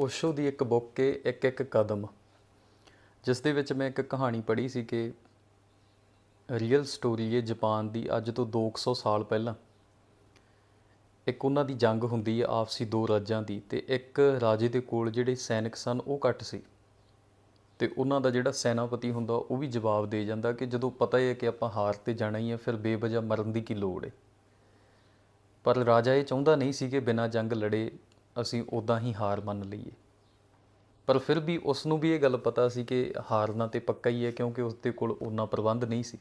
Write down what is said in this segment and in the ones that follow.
ਓਸ਼ੋ ਦੀ ਇੱਕ ਬੁੱਕ ਹੈ ਇੱਕ ਇੱਕ ਕਦਮ, ਜਿਸ ਦੇ ਵਿੱਚ ਮੈਂ ਇੱਕ ਕਹਾਣੀ ਪੜ੍ਹੀ ਸੀ ਕਿ ਰੀਅਲ ਸਟੋਰੀ ਹੈ ਜਾਪਾਨ ਦੀ ਅੱਜ ਤੋਂ 200 ਸਾਲ ਪਹਿਲਾਂ ਇੱਕ ਉਹਨਾਂ ਦੀ ਜੰਗ ਹੁੰਦੀ ਹੈ ਆਪਸੀ ਦੋ ਰਾਜਾਂ ਦੀ ਤੇ ਇੱਕ ਰਾਜੇ ਦੇ ਕੋਲ ਜਿਹੜੇ ਸੈਨਿਕ ਸਨ ਉਹ ਘੱਟ ਸੀ ਤੇ ਉਹਨਾਂ ਦਾ ਜਿਹੜਾ ਸੈਨਾਪਤੀ ਹੁੰਦਾ ਉਹ ਵੀ ਜਵਾਬ ਦੇ ਜਾਂਦਾ ਕਿ ਜਦੋਂ ਪਤਾ ਹੀ ਹੈ ਕਿ ਆਪਾਂ ਹਾਰ ਤੇ ਜਾਣਾ ਹੀ ਹੈ ਫਿਰ ਬੇਵਜ੍ਹਾ ਮਰਨ ਦੀ ਕੀ ਲੋੜ ਹੈ। ਪਰ ਰਾਜਾ ਇਹ ਚਾਹੁੰਦਾ ਨਹੀਂ ਸੀ ਕਿ ਬਿਨਾਂ ਜੰਗ ਲੜੇ ਅਸੀਂ ਉਦਾਂ ਹੀ ਹਾਰ ਮੰਨ ਲਈਏ। ਪਰ ਫਿਰ ਵੀ ਉਸ ਨੂੰ ਵੀ ਇਹ ਗੱਲ ਪਤਾ ਸੀ ਕਿ ਹਾਰਨਾ ਤੇ ਪੱਕਾ ਹੀ ਹੈ ਕਿਉਂਕਿ ਉਸ ਦੇ ਕੋਲ ਉਹਨਾਂ ਪ੍ਰਬੰਧ ਨਹੀਂ ਸੀ।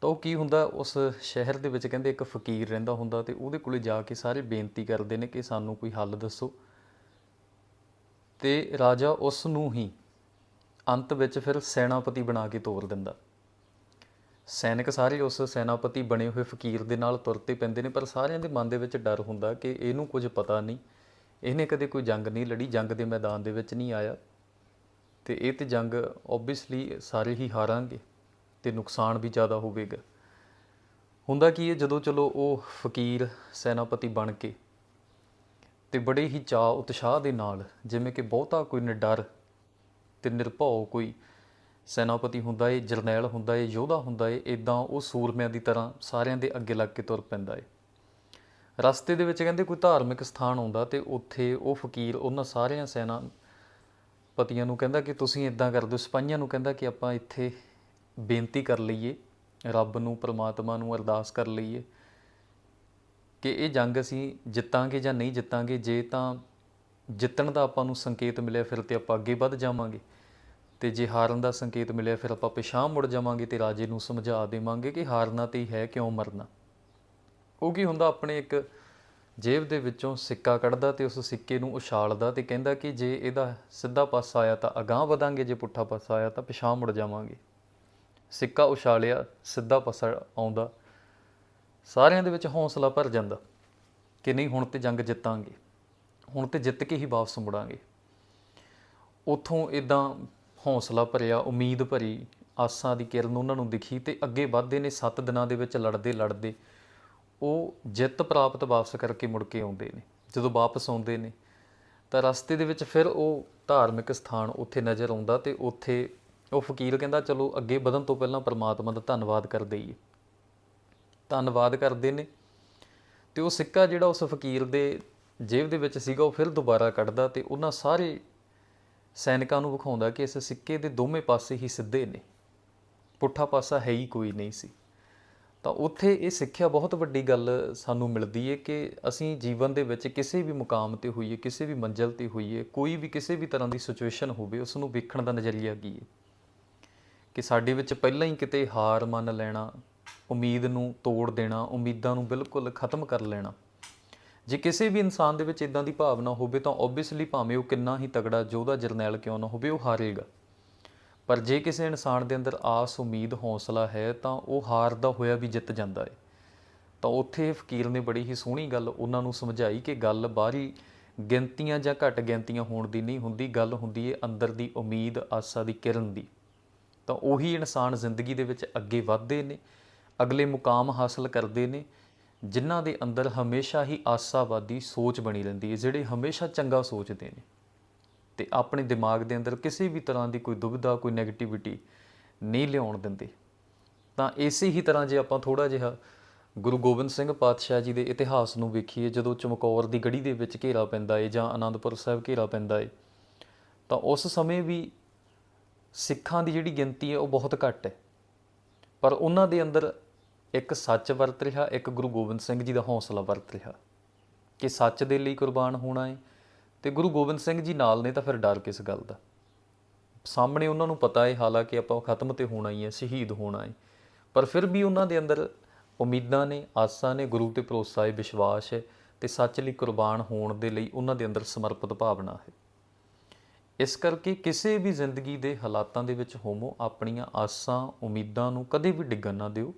ਤਾਂ ਉਹ ਕੀ ਹੁੰਦਾ, ਉਸ ਸ਼ਹਿਰ ਦੇ ਵਿੱਚ ਕਹਿੰਦੇ ਇੱਕ ਫਕੀਰ ਰਹਿੰਦਾ ਹੁੰਦਾ ਤੇ ਉਹਦੇ ਕੋਲੇ ਜਾ ਕੇ ਸਾਰੇ ਬੇਨਤੀ ਕਰਦੇ ਨੇ ਕਿ ਸਾਨੂੰ ਕੋਈ ਹੱਲ ਦੱਸੋ। ਤੇ ਰਾਜਾ ਉਸ ਨੂੰ ਹੀ ਅੰਤ ਵਿੱਚ ਫਿਰ ਸੈਨਾਪਤੀ ਬਣਾ ਕੇ ਤੋਰ ਦਿੰਦਾ। ਸੈਨਿਕ ਸਾਰੇ ਉਸ ਸੈਨਾਪਤੀ ਬਣੇ ਹੋਏ ਫਕੀਰ ਦੇ ਨਾਲ ਤੁਰਤੇ ਪੈਂਦੇ ਨੇ, ਪਰ ਸਾਰਿਆਂ ਦੇ ਮਨ ਦੇ ਵਿੱਚ ਡਰ ਹੁੰਦਾ ਕਿ ਇਹਨੂੰ ਕੁਝ ਪਤਾ ਨਹੀਂ। ਇਹਨੇ ਕਦੇ ਕੋਈ ਜੰਗ ਨਹੀਂ ਲੜੀ, ਜੰਗ ਦੇ ਮੈਦਾਨ ਦੇ ਵਿੱਚ ਨਹੀਂ ਆਇਆ। ਤੇ ਇਹ ਤੇ ਜੰਗ ਓਬਵੀਅਸਲੀ ਸਾਰੇ ਹੀ ਹਾਰਾਂਗੇ ਤੇ ਨੁਕਸਾਨ ਵੀ ਜ਼ਿਆਦਾ ਹੋਵੇਗਾ। ਹੁੰਦਾ ਕੀ ਹੈ, ਜਦੋਂ ਚਲੋ ਉਹ ਫਕੀਰ ਸੈਨਾਪਤੀ ਬਣ ਕੇ ਤੇ ਬੜੇ ਹੀ ਚਾਅ ਉਤਸ਼ਾਹ ਦੇ ਨਾਲ, ਜਿਵੇਂ ਕਿ ਬਹੁਤਾ ਕੋਈ ਨਿਡਰ ਤੇ ਨਿਰਭਉ ਕੋਈ ਸੈਨਾਪਤੀ ਹੁੰਦਾ ਏ, ਜਰਨੈਲ ਹੁੰਦਾ ਏ, ਯੋਧਾ ਹੁੰਦਾ ਏ ਇਦਾਂ ਉਹ ਸੂਰਮਿਆਂ ਦੀ ਤਰ੍ਹਾਂ ਸਾਰਿਆਂ ਦੇ ਅੱਗੇ ਲੱਗ ਕੇ ਤੁਰ ਪੈਂਦਾ ਏ। ਰਸਤੇ ਦੇ ਵਿੱਚ ਕਹਿੰਦੇ ਕੋਈ ਧਾਰਮਿਕ ਸਥਾਨ ਆਉਂਦਾ ਤੇ ਉੱਥੇ ਉਹ ਫਕੀਰ ਉਹਨਾਂ ਸਾਰਿਆਂ ਸੈਨਾ ਪਤੀਆਂ ਨੂੰ ਕਹਿੰਦਾ ਕਿ ਤੁਸੀਂ ਇਦਾਂ ਕਰ ਦਿਓ ਸਿਪਾਹੀਆਂ ਨੂੰ ਕਹਿੰਦਾ ਕਿ ਆਪਾਂ ਇੱਥੇ ਬੇਨਤੀ ਕਰ ਲਈਏ, ਰੱਬ ਨੂੰ, ਪ੍ਰਮਾਤਮਾ ਨੂੰ ਅਰਦਾਸ ਕਰ ਲਈਏ ਕਿ ਇਹ ਜੰਗ ਅਸੀਂ ਜਿੱਤਾਂਗੇ ਜਾਂ ਨਹੀਂ ਜਿੱਤਾਂਗੇ, ਜੇ ਤਾਂ ਜਿੱਤਣ ਦਾ ਆਪਾਂ ਨੂੰ ਸੰਕੇਤ ਮਿਲਿਆ ਫਿਰ ਤੇ ਆਪਾਂ ਅੱਗੇ ਵੱਧ ਜਾਵਾਂਗੇ। ਤੇ ਜੇ ਹਾਰਨ ਦਾ ਸੰਕੇਤ ਮਿਲਿਆ, ਫਿਰ ਆਪਾਂ ਪਿਛਾਂਹ ਮੁੜ ਜਾਵਾਂਗੇ ਤੇ ਰਾਜੇ ਨੂੰ ਸਮਝਾ ਦੇਵਾਂਗੇ ਕਿ ਹਾਰਨਾ ਤੇ ਹੀ ਹੈ ਕਿਉਂ ਮਰਨਾ। ਉਹ ਕੀ ਹੁੰਦਾ? ਆਪਣੇ ਇੱਕ ਜੇਬ ਦੇ ਵਿੱਚੋਂ ਸਿੱਕਾ ਕੱਢਦਾ ਤੇ ਉਸ ਸਿੱਕੇ ਨੂੰ ਉਛਾਲਦਾ ਤੇ ਕਹਿੰਦਾ ਕਿ ਜੇ ਇਹਦਾ ਸਿੱਧਾ ਪਾਸਾ ਆਇਆ ਤਾਂ ਅਗਾਂਹ ਵਧਾਂਗੇ, ਜੇ ਪੁੱਠਾ ਪਾਸਾ ਆਇਆ ਤਾਂ ਪਿਛਾਂਹ ਮੁੜ ਜਾਵਾਂਗੇ। ਸਿੱਕਾ ਉਛਾਲਿਆ, ਸਿੱਧਾ ਪਾਸਾ ਆਉਂਦਾ, ਸਾਰਿਆਂ ਦੇ ਵਿੱਚ ਹੌਸਲਾ ਭਰ ਜਾਂਦਾ ਕਿ ਨਹੀਂ, ਹੁਣ ਤੇ ਜੰਗ ਜਿੱਤਾਂਗੇ, ਹੁਣ ਤੇ ਜਿੱਤ ਕੇ ਹੀ ਵਾਪਸ ਮੁੜਾਂਗੇ। ਉਥੋਂ ਇਦਾਂ ਹੌਸਲਾ ਭਰਿਆ, ਉਮੀਦ ਭਰੀ, ਆਸਾਂ ਦੀ ਕਿਰਨ ਉਹਨਾਂ ਨੂੰ ਦਿਖੀ ਤੇ ਅੱਗੇ ਵਧਦੇ ਨੇ 7 ਦਿਨਾਂ ਦੇ ਵਿੱਚ ਲੜਦੇ ਲੜਦੇ। ਉਹ ਜਿੱਤ ਪ੍ਰਾਪਤ ਵਾਪਸ ਕਰਕੇ ਮੁੜ ਕੇ ਆਉਂਦੇ ਨੇ, ਜਦੋਂ ਵਾਪਸ ਆਉਂਦੇ ਨੇ, ਤਾਂ ਰਸਤੇ ਦੇ ਵਿੱਚ ਫਿਰ ਉਹ ਧਾਰਮਿਕ ਸਥਾਨ ਉੱਥੇ ਨਜ਼ਰ ਆਉਂਦਾ ਤੇ ਉੱਥੇ ਉਹ ਫਕੀਰ ਕਹਿੰਦਾ, ਚਲੋ, ਅੱਗੇ ਵਧਣ ਤੋਂ ਪਹਿਲਾਂ ਪਰਮਾਤਮਾ ਦਾ ਧੰਨਵਾਦ ਕਰ ਦਈਏ। ਧੰਨਵਾਦ ਕਰਦੇ ਨੇ ਤੇ ਉਹ ਸਿੱਕਾ ਜਿਹੜਾ ਉਸ ਫਕੀਰ ਦੇ ਜੇਬ ਦੇ ਵਿੱਚ ਸੀਗਾ, ਉਹ ਫਿਰ ਦੁਬਾਰਾ ਕੱਢਦਾ ਤੇ ਉਹਨਾਂ ਸਾਰੇ ਸੈਨਿਕਾਂ ਨੂੰ ਵਿਖਾਉਂਦਾ ਕਿ ਇਸ ਸਿੱਕੇ ਦੇ ਦੋਵੇਂ ਪਾਸੇ ਹੀ ਸਿੱਧੇ ਨੇ। ਪੁੱਠਾ ਪਾਸਾ ਹੈ ਹੀ ਕੋਈ ਨਹੀਂ ਸੀ। ਤਾਂ ਉੱਥੇ ਇਹ ਸਿੱਖਿਆ ਬਹੁਤ ਵੱਡੀ ਗੱਲ ਸਾਨੂੰ ਮਿਲਦੀ ਹੈ ਕਿ ਅਸੀਂ ਜੀਵਨ ਦੇ ਵਿੱਚ ਕਿਸੇ ਵੀ ਮੁਕਾਮ ਤੇ ਹੋਈਏ, ਕਿਸੇ ਵੀ ਮੰਜ਼ਿਲ ਤੇ ਹੋਈਏ, ਕੋਈ ਵੀ ਕਿਸੇ ਵੀ ਤਰ੍ਹਾਂ ਦੀ ਸਿਚੁਏਸ਼ਨ ਹੋਵੇ ਉਸ ਨੂੰ ਵੇਖਣ ਦਾ ਨਜ਼ਰੀਆ ਕੀ ਹੈ ਕਿ ਸਾਡੇ ਵਿੱਚ ਪਹਿਲਾਂ ਹੀ ਕਿਤੇ ਹਾਰ ਮੰਨ ਲੈਣਾ, ਉਮੀਦ ਨੂੰ ਤੋੜ ਦੇਣਾ, ਉਮੀਦਾਂ ਨੂੰ ਬਿਲਕੁਲ ਖਤਮ ਕਰ ਲੈਣਾ ਜੇ ਕਿਸੇ ਵੀ ਇਨਸਾਨ ਦੇ ਵਿੱਚ ਇਦਾਂ ਦੀ ਭਾਵਨਾ ਹੋਵੇ ਤਾਂ ਓਬਵੀਅਸਲੀ ਭਾਵੇਂ ਉਹ ਕਿੰਨਾ ਹੀ ਤਗੜਾ ਯੋਧਾ ਜਰਨੈਲ ਕਿਉਂ ਨਾ ਹੋਵੇ, ਉਹ ਹਾਰੇਗਾ। ਪਰ ਜੇ ਕਿਸੇ ਇਨਸਾਨ ਦੇ ਅੰਦਰ ਆਸ, ਉਮੀਦ, ਹੌਸਲਾ ਹੈ ਤਾਂ ਉਹ ਹਾਰਦਾ ਹੋਇਆ ਵੀ ਜਿੱਤ ਜਾਂਦਾ ਹੈ ਤਾਂ ਉੱਥੇ ਫਕੀਰ ਨੇ ਬੜੀ ਹੀ ਸੋਹਣੀ ਗੱਲ ਉਹਨਾਂ ਨੂੰ ਸਮਝਾਈ ਕਿ ਗੱਲ ਬਾਹਰੀ ਗਿਣਤੀਆਂ ਜਾਂ ਘੱਟ ਗਿਣਤੀਆਂ ਹੋਣ ਦੀ ਨਹੀਂ ਹੁੰਦੀ, ਗੱਲ ਹੁੰਦੀ ਹੈ ਅੰਦਰ ਦੀ ਉਮੀਦ, ਆਸਾ ਦੀ ਕਿਰਨ ਦੀ। ਤਾਂ ਉਹੀ ਇਨਸਾਨ ਜ਼ਿੰਦਗੀ ਦੇ ਵਿੱਚ ਅੱਗੇ ਵਧਦੇ ਨੇ, ਅਗਲੇ ਮੁਕਾਮ ਹਾਸਲ ਕਰਦੇ ਨੇ ਜਿਨ੍ਹਾਂ ਦੇ ਅੰਦਰ ਹਮੇਸ਼ਾ ਹੀ ਆਸਾਵਾਦੀ ਸੋਚ ਬਣੀ ਰਹਿੰਦੀ ਹੈ, ਜਿਹੜੇ ਹਮੇਸ਼ਾ ਚੰਗਾ ਸੋਚਦੇ ਨੇ। ਤੇ ਆਪਣੇ ਦਿਮਾਗ ਦੇ ਅੰਦਰ ਕਿਸੇ ਵੀ ਤਰ੍ਹਾਂ ਦੀ ਕੋਈ ਦੁਬਿਧਾ ਕੋਈ 네ਗੇਟਿਵਿਟੀ ਨਹੀਂ ਲਿਆਉਣ ਦਿੰਦੇ। ਤਾਂ ਇਸੇ ਹੀ ਤਰ੍ਹਾਂ ਜੇ ਆਪਾਂ ਥੋੜਾ ਜਿਹਾ ਗੁਰੂ ਗੋਬਿੰਦ ਸਿੰਘ ਪਾਤਸ਼ਾਹ ਜੀ ਦੇ ਇਤਿਹਾਸ ਨੂੰ ਵੇਖੀਏ, ਜਦੋਂ ਚਮਕੌਰ ਦੀ ਗੜੀ ਦੇ ਵਿੱਚ ਘੇਰਾ ਪੈਂਦਾ ਏ ਜਾਂ ਆਨੰਦਪੁਰ ਸਾਹਿਬ ਘੇਰਾ ਪੈਂਦਾ ਏ, ਤਾਂ ਉਸ ਸਮੇਂ ਵੀ ਸਿੱਖਾਂ ਦੀ ਜਿਹੜੀ ਗਿਣਤੀ ਹੈ ਉਹ ਬਹੁਤ ਘੱਟ ਹੈ। ਪਰ ਉਹਨਾਂ ਦੇ ਅੰਦਰ ਇੱਕ ਸੱਚ ਵਰਤ ਰਿਹਾ, ਇੱਕ ਗੁਰੂ ਗੋਬਿੰਦ ਸਿੰਘ ਜੀ ਦਾ ਹੌਸਲਾ ਵਰਤ ਰਿਹਾ। ਕਿ ਸੱਚ ਦੇ ਲਈ ਕੁਰਬਾਨ ਹੋਣਾ ਹੈ ਤੇ ਗੁਰੂ ਗੋਬਿੰਦ ਸਿੰਘ ਜੀ ਨਾਲ ਨੇ ਤਾਂ ਫਿਰ ਡਰ ਕਿਸ ਗੱਲ ਦਾ? ਸਾਹਮਣੇ ਉਹਨਾਂ ਨੂੰ ਪਤਾ ਹੈ ਹਾਲਾਂਕਿ ਆਪਾਂ ਖਤਮ ਤੇ ਹੋਣਾ ਹੀ ਹੈ ਸ਼ਹੀਦ ਹੋਣਾ ਹੈ ਪਰ ਫਿਰ ਵੀ ਉਹਨਾਂ ਦੇ ਅੰਦਰ ਉਮੀਦਾਂ ਨੇ, ਆਸਾਂ ਨੇ, ਗੁਰੂ ਤੇ ਭਰੋਸਾ ਹੈ ਵਿਸ਼ਵਾਸ ਹੈ ਤੇ ਸੱਚ ਲਈ ਕੁਰਬਾਨ ਹੋਣ ਦੇ ਲਈ ਉਹਨਾਂ ਦੇ ਅੰਦਰ ਸਮਰਪਿਤ ਭਾਵਨਾ ਹੈ। ਇਸ ਕਰਕੇ ਕਿਸੇ ਵੀ ਜ਼ਿੰਦਗੀ ਦੇ ਹਾਲਾਤਾਂ ਦੇ ਵਿੱਚ ਹੋਮੋ ਆਪਣੀਆਂ ਆਸਾਂ, ਉਮੀਦਾਂ ਨੂੰ ਕਦੇ ਵੀ ਡਿੱਗਣ ਨਾ ਦਿਓ।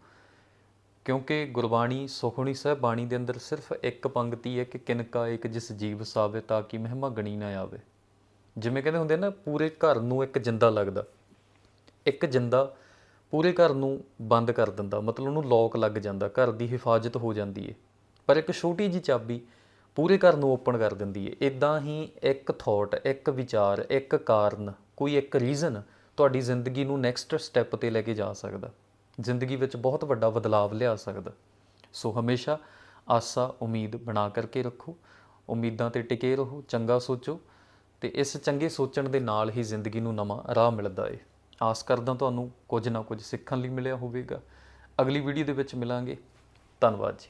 ਕਿਉਂਕਿ ਗੁਰਬਾਣੀ ਸੁਖਣੀ ਸਾਹਿਬ ਬਾਣੀ ਦੇ ਅੰਦਰ ਸਿਰਫ ਇੱਕ ਪੰਕਤੀ ਹੈ ਕਿ ਕਿਨਕਾ ਇੱਕ ਜਿਸ ਜੀਵ ਸਾਵੇ ਤਾਂ ਕਿ ਮਹਿਮਾ ਗਣੀ ਨਾ ਆਵੇ। ਜਿਵੇਂ ਕਹਿੰਦੇ ਹੁੰਦੇ ਨਾ, ਪੂਰੇ ਘਰ ਨੂੰ ਇੱਕ ਜਿੰਦਾ ਲੱਗਦਾ। ਇੱਕ ਜਿੰਦਾ ਪੂਰੇ ਘਰ ਨੂੰ ਬੰਦ ਕਰ ਦਿੰਦਾ, ਮਤਲਬ ਉਹਨੂੰ ਲੋਕ ਲੱਗ ਜਾਂਦਾ, ਘਰ ਦੀ ਹਿਫਾਜ਼ਤ ਹੋ ਜਾਂਦੀ ਹੈ ਪਰ ਇੱਕ ਛੋਟੀ ਜੀ ਚਾਬੀ ਪੂਰੇ ਘਰ ਨੂੰ ਓਪਨ ਕਰ ਦਿੰਦੀ ਹੈ ਇਦਾਂ ਹੀ ਇੱਕ ਥਾਟ ਇੱਕ ਵਿਚਾਰ, ਇੱਕ ਕਾਰਨ, ਕੋਈ ਇੱਕ ਰੀਜ਼ਨ ਤੁਹਾਡੀ ਜ਼ਿੰਦਗੀ ਨੂੰ ਨੈਕਸਟ ਸਟੈਪ ਤੇ ਲੈ ਕੇ ਜਾ ਸਕਦਾ। ਜ਼ਿੰਦਗੀ ਵਿੱਚ ਬਹੁਤ ਵੱਡਾ ਬਦਲਾਵ ਲਿਆ ਸਕਦਾ। ਸੋ ਹਮੇਸ਼ਾ ਆਸਾ, ਉਮੀਦ ਬਣਾ ਕਰਕੇ ਰੱਖੋ। ਉਮੀਦਾਂ ਤੇ ਟਿਕੇ ਰਹੋ, ਚੰਗਾ ਸੋਚੋ ਤੇ ਇਸ ਚੰਗੇ ਸੋਚਣ ਦੇ ਨਾਲ ਹੀ ਜ਼ਿੰਦਗੀ ਨੂੰ ਨਵਾਂ ਰਾਹ ਮਿਲਦਾ ਏ। ਆਸ ਕਰਦਾ ਤੁਹਾਨੂੰ ਕੁਝ ਨਾ ਕੁਝ ਸਿੱਖਣ ਲਈ ਮਿਲਿਆ ਹੋਵੇਗਾ। ਅਗਲੀ ਵੀਡੀਓ ਦੇ ਵਿੱਚ ਮਿਲਾਂਗੇ। ਧੰਨਵਾਦ ਜੀ।